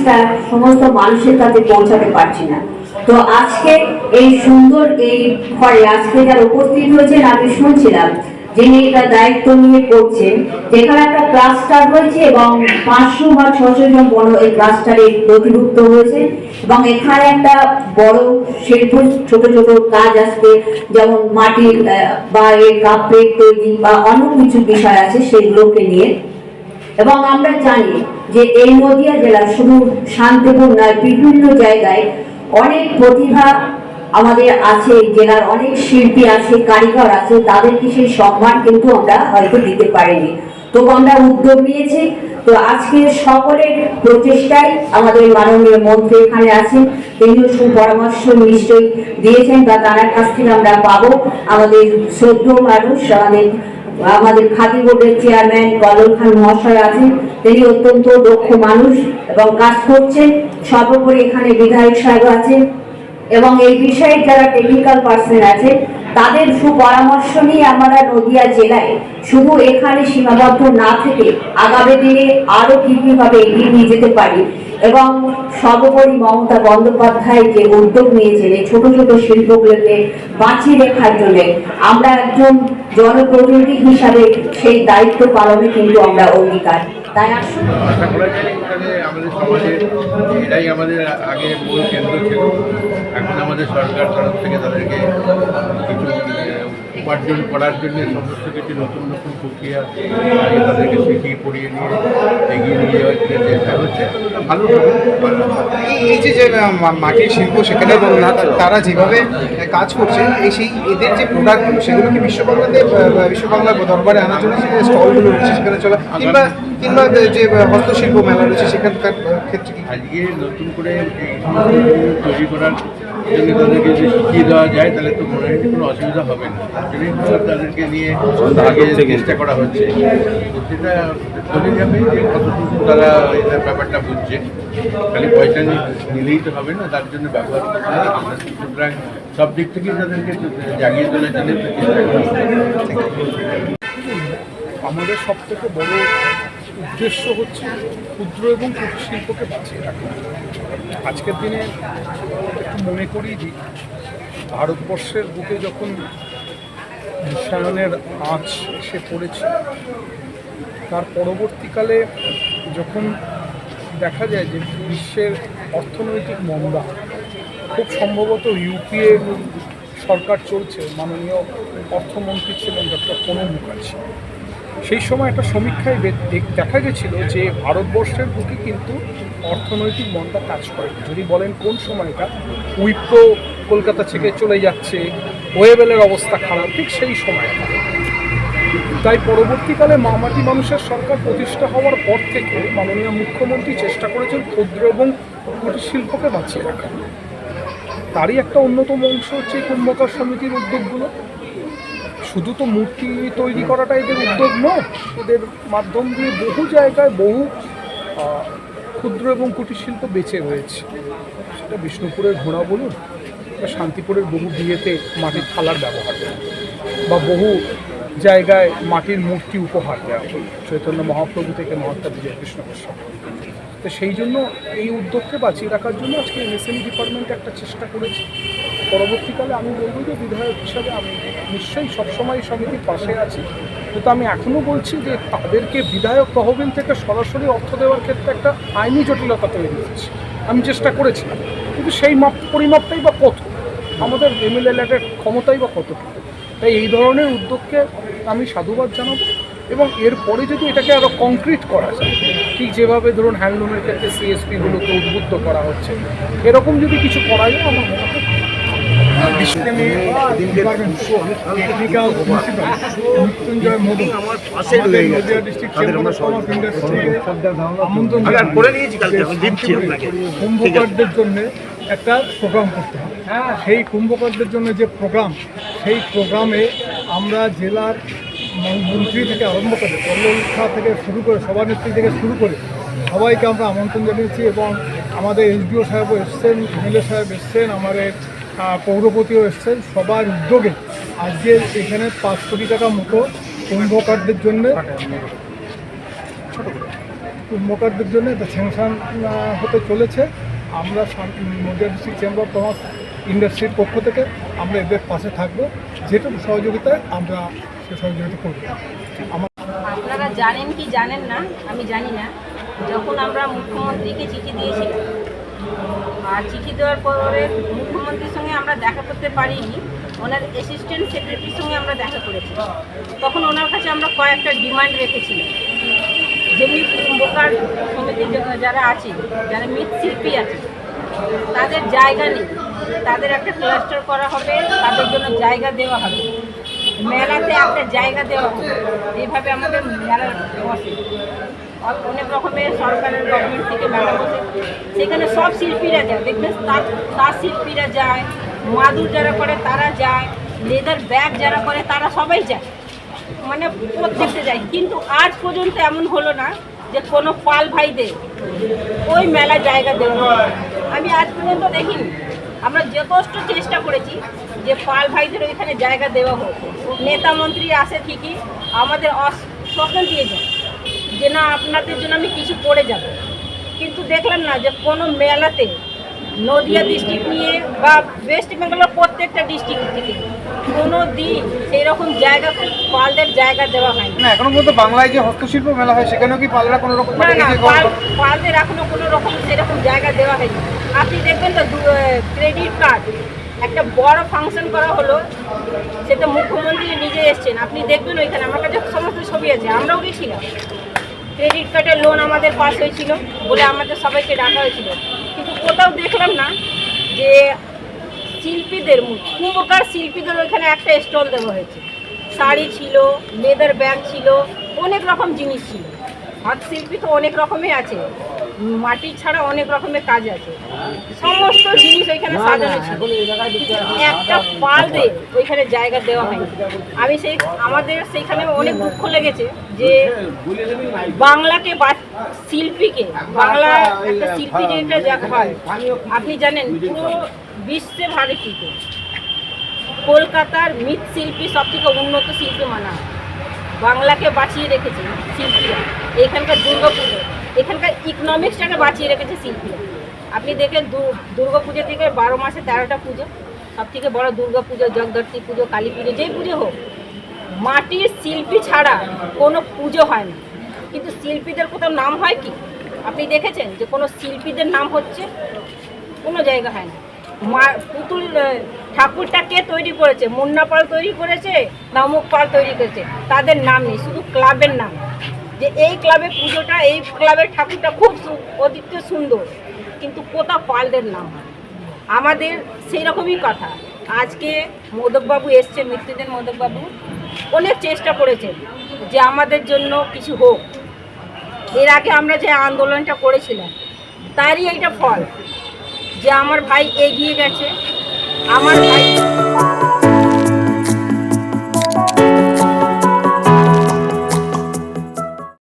জিনিসটা সমস্ত মানুষের কাছে পৌঁছাতে পারছি না। তো আজকে এই সুন্দর এই ঘরে আজকে যারা উপস্থিত হয়েছেন, আমি শুনছিলাম যিনি এটা দায়িত্ব নিয়ে করছেন, যেখানে একটা ক্লাস্টার হয়েছে এবং পাঁচশো বা ছশো জন বড় এই ক্লাস্টারে নথিভুক্ত হয়েছে এবং এখানে একটা বড় শিল্প, ছোট ছোট কাজ আসবে যেমন মাটির বা এই কাপড়ের তৈরি বা অন্য কিছু বিষয় আছে সেগুলোকে নিয়ে এবং আমরা জানি যে এই নদিয়া জেলা শুধু শান্তিপুর নয়, বিভিন্ন জায়গায় অনেক প্রতিভা আমাদের আছে, জেলার অনেক শিল্পী আছে, কারিগর আছে, তাদেরকে সেই সম্মান কিন্তু আমরা হয়তো দিতে পারিনি। তবু আমরা উদ্যোগ নিয়েছি। তো আজকে সকলের প্রচেষ্টায় আমাদের মাননীয় মন্ত্রী এখানে আছেন। তিনিও সুপরামর্শ নিশ্চয়ই দিয়েছেন বা তার কাছ থেকে আমরা পাবো। আমাদের শ্রদ্ধ মানুষ, আমাদের আমাদের খাদি বোর্ডের চেয়ারম্যান কলল খান মহাশয় আছেন। তিনি অত্যন্ত দক্ষ মানুষ এবং কাজ করছেন। সর্বোপরি এখানে বিধায়ক সাহেব আছেন। এবং এই বিষয়ে যারা টেকনিক্যাল পার্সন আছে, তাদের সুপরামর্শ নিয়ে আমরা নদিয়া জেলায় শুধু এখানে সীমাবদ্ধ না থেকে আগামী দিনে আরও কি কীভাবে এগিয়ে নিয়ে যেতে পারি এবং সর্বোপরি মমতা বন্দ্যোপাধ্যায় যে উদ্যোগ নিয়েছেন এই ছোট ছোট শিল্পগুলোকে বাঁচিয়ে রেখার জন্য, আমরা একজন জনপ্রতিনিধি হিসাবে সেই দায়িত্ব পালনে কিন্তু আমরা অঙ্গীকার। আশা করা যায় আমাদের সমাজে এটাই আমাদের আগে মূল কেন্দ্র ছিল। এখন আমাদের সরকার তরফ থেকে তাদেরকে কিছু উপার্জন করার জন্য সমস্ত কিছু নতুন নতুন প্রক্রিয়া তাদেরকে শিখিয়ে পড়িয়ে নিয়ে এগিয়ে নিয়ে যাওয়ার চেষ্টা হচ্ছে। ভালো এই যে মাটির শিল্প সেখানে তারা যেভাবে কাজ করছে এই সেই এদের যে প্রোডাক্টগুলো সেগুলো কি বিশ্ববাংলাতে আহ, বিশ্ববাংলা দরবারে আনার জন্য যে স্টলগুলো রয়েছে সেখানে চলা কিংবা কিংবা যে হস্তশিল্প মেলা রয়েছে সেখানকার ক্ষেত্রে কি? আজকে নতুন করে তৈরি করার জন্য তাদেরকে যদি শিখিয়ে দেওয়া যায় তাহলে তো মনে হয় কোনো অসুবিধা হবে না। তো তাদেরকে নিয়ে আগে চেষ্টা করা হচ্ছে সেটা চলে যাবে যে কতটুকু তারা এটা ব্যাপারটা বুঝছে। খালি পয়সা নিলেই তো হবে না, তার জন্য ব্যবহার সুতরাং সব দিক থেকেই তাদেরকে জাগিয়ে তোলার জন্য করা আমাদের সব থেকে বড় উদ্দেশ্য হচ্ছে ক্ষুদ্র এবং কুটির শিল্পকে বাঁচিয়ে রাখা। আজকের দিনে একটু মনে করিয়ে দিই, ভারতবর্ষের বুকে যখন বিশ্বায়নের আঁচ এসে পড়েছে, তার পরবর্তীকালে যখন দেখা যায় যে বিশ্বের অর্থনৈতিক মন্দা, খুব সম্ভবত ইউপিএ সরকার চলছে, মাননীয় অর্থমন্ত্রী ছিলেন ডক্টর প্রণব মুখার্জি। সেই সময় একটা সমীক্ষায় দেখা গেছিল যে ভারতবর্ষের বুকে কিন্তু অর্থনৈতিক মন্দা কাজ করে যদি বলেন কোন সময়টা, উইপ্রো কলকাতা থেকে চলে যাচ্ছে, ওয়েবেলের অবস্থা খারাপ, ঠিক সেই সময়টা। তাই পরবর্তীকালে মামাটি মানুষের সরকার প্রতিষ্ঠা হওয়ার পর থেকে মাননীয় মুখ্যমন্ত্রী চেষ্টা করেছেন ক্ষুদ্র এবং কুটির শিল্পকে বাঁচিয়ে রাখা তারই একটা অন্যতম অংশ হচ্ছে কুম্ভকার সমিতির উদ্যোগগুলো। শুধু তো মূর্তি তৈরি করাটা এদের উদ্যোগ নয়, এদের মাধ্যম দিয়ে বহু জায়গায় বহু ক্ষুদ্র এবং কুটির শিল্প বেঁচে রয়েছে। সেটা বিষ্ণুপুরের ঘোড়া বলুন, বা শান্তিপুরের বহু বিয়েতে মাটির থালার ব্যবহার বা বহু জায়গায় মাটির মূর্তি উপহার দেওয়া হয় চৈতন্য মহাপ্রভু থেকে মহাত্মা বিজয় কৃষ্ণ তো সেই জন্য এই উদ্যোগকে বাঁচিয়ে রাখার জন্য আজকে এমএসএমই ডিপার্টমেন্ট একটা চেষ্টা করেছি। পরবর্তীকালে আমি বলব যে বিধায়ক হিসাবে আমি নিশ্চয়ই সবসময় সমিতির পাশে আছি। কিন্তু আমি এখনও বলছি যে তাদেরকে বিধায়ক তহবিল থেকে সরাসরি অর্থ দেওয়ার ক্ষেত্রে একটা আইনি জটিলতা তৈরি হচ্ছে আমি চেষ্টা করেছিলাম। কিন্তু সেই মাপ পরিমাপটাই বা কত? আমাদের এমএলএ ক্ষমতাই বা কতটুকু? তাই এই ধরনের উদ্যোগকে আমি সাধুবাদ জানাব এবং এরপরে যদি এটাকে আরও কংক্রিট করা যায় ঠিক যেভাবে ধরুন হ্যান্ডলুমের ক্ষেত্রে সিএসপিগুলোকে উদ্বুদ্ধ করা হচ্ছে এরকম যদি কিছু করা যায় আমার মনে হয় জন্য একটা প্রোগ্রাম করতে হবে। সেই কুম্ভকারদের জন্য যে প্রোগ্রাম সেই প্রোগ্রামে আমরা জেলার মন্ত্রী থেকে আরম্ভ করে কল্যাণখা থেকে শুরু করে সভানেত্রী থেকে শুরু করে সবাইকে আমরা আমন্ত্রণ জানিয়েছি এবং আমাদের এসডিও সাহেবও এসছেন, এমএলএ সাহেব এসছেন, আমাদের পৌরপতিও এসছেন। সবার উদ্যোগে আজকে এখানে পাঁচ কোটি টাকা মতো কুম্ভকারদের জন্য কুম্ভকারদের জন্য এটা স্যাংশন হতে চলেছে। আমরা Nadia district chamber of commerce ইন্ডাস্ট্রির পক্ষ থেকে আমরা এদের পাশে থাকব। যেটুকু সহযোগিতায় আমরা সে সহযোগিতা করব। আপনারা জানেন কি জানেন না? আমি জানি না। যখন আমরা মুখ্যমন্ত্রীকে চিঠি দিয়েছিলাম, আর চিঠি দেওয়ার পরে মুখ্যমন্ত্রীর সঙ্গে আমরা দেখা করতে পারিনি, ওনার অ্যাসিস্ট্যান্ট সেক্রেটারির সঙ্গে আমরা দেখা করেছি। তখন ওনার কাছে আমরা কয়েকটা ডিমান্ড রেখেছিলাম। যেমনি কুম্ভকার সমিতি যা- যারা আছে, যারা মৃৎশিল্পী আছে, তাদের জায়গা নেই। তাদের একটা ক্লাস্টার করা হবে, তাদের জন্য জায়গা দেওয়া হবে। মেলাতে একটা জায়গা দেওয়া হবে। এইভাবে আমাদের মেলার বসে। অনেক রকমের সরকারের গভর্নমেন্ট থেকে মেলা বসে। সেখানে সব শিল্পীরা যায়। দেখবেন তার তার শিল্পীরা যায়, মাদুর যারা করে তারা যায় লেদার ব্যাগ যারা করে তারা সবাই যায়। মানে প্রত্যেকটা যায়। কিন্তু আজ পর্যন্ত এমন হলো না যে কোনো পাল ভাইদের ওই মেলা জায়গা দেওয়া আমি আজ পর্যন্ত দেখিনি। আমরা যথেষ্ট চেষ্টা করেছি যে পাল ভাইদের ওইখানে জায়গা দেওয়া হোক। নেতা মন্ত্রী আসে ঠিকই আমাদের স্বপ্ন দিয়ে যায় যে না আপনাদের জন্য আমি কিছু করে যাব। কিন্তু দেখলাম না যে কোনো মেলাতে নদিয়া ডিস্ট্রিক্ট নিয়ে বা ওয়েস্ট বেঙ্গলের প্রত্যেকটা ডিস্ট্রিক্ট থেকে কোনো দিন সেই রকম জায়গা পালদের জায়গা দেওয়া হয়নি। না এখনও পর্যন্ত বাংলায় যে হস্তশিল্প মেলা হয় সেখানেও কি পালরা কোনো রকম না মানে না পাল পালদের এখনও কোনো রকম সেরকম জায়গা দেওয়া হয়নি। আপনি দেখবেন তো ক্রেডিট কার্ড একটা বড় ফাংশন করা হলো, সেটা মুখ্যমন্ত্রী নিজে এসছেন। আপনি দেখবেন ওইখানে, আমার কাছে সমস্ত ছবি আছে, আমরাও গেছিলাম। ক্রেডিট কার্ডের লোন আমাদের পাস হয়েছিল বলে আমাদের সবাইকে ডাকা হয়েছিল। কিন্তু কোথাও দেখলাম না যে শিল্পীদের কুম্ভকার শিল্পীদের ওইখানে একটা স্টল দেওয়া হয়েছে। শাড়ি ছিল লেদার ব্যাগ ছিল, অনেক রকম জিনিস ছিল। হাত শিল্পী তো অনেক রকমের আছে। মাটি ছাড়া অনেক রকমের কাজ আছে। সমস্ত জিনিস ওইখানে সাজানো ছিল। একটা পাল দিয়ে ওইখানে জায়গা দেওয়া হয়নি। আমি সেই আমাদের সেইখানে অনেক দুঃখ লেগেছে যে বাংলাকে বা- শিল্পীকে বাংলা একটা শিল্পী যেটা যা হয় আপনি জানেন পুরো বিশ্বে ভারতীয়। কলকাতার মৃৎশিল্পী সব থেকে উন্নত শিল্পী মানা হয়। বাংলাকে বাঁচিয়ে রেখেছে শিল্পীরা। এখানকার দুর্গাপুজো, এখানকার ইকনমিক্সটাকে বাঁচিয়ে রেখেছে শিল্পীরা। আপনি দেখেন দুর্গাপুজো থেকে বারো মাসে তেরোটা পুজো সব থেকে বড় দুর্গা পুজো জগদ্ধাত্রী পুজো, কালী পুজো, যেই পুজো হোক, মাটির শিল্পী ছাড়া কোনো পুজো হয় না। কিন্তু শিল্পীদের কোথাও নাম হয় কি? আপনি দেখেছেন যে কোনো শিল্পীদের নাম হচ্ছে কোনো জায়গা হয় না। মা পুতুল ঠাকুরটা কে তৈরি করেছে? মুন্না পাল তৈরি করেছে না অমুক পাল তৈরি করেছে? তাদের নাম নেই, শুধু ক্লাবের নাম। যে এই ক্লাবের পুজোটা, এই ক্লাবের ঠাকুরটা খুব অতিরিক্ত সুন্দর। কিন্তু কোথাও পালদের নাম আমাদের সেই রকমই কথা। আজকে মোদকবাবু এসছে মৃত্যুদের মোদকবাবু। অনেক চেষ্টা করেছেন যে আমাদের জন্য কিছু হোক। এর আগে আমরা যে আন্দোলনটা করেছিলাম, তারই এইটা ফল। যে আমার ভাই এগিয়ে গেছে আমার ভাই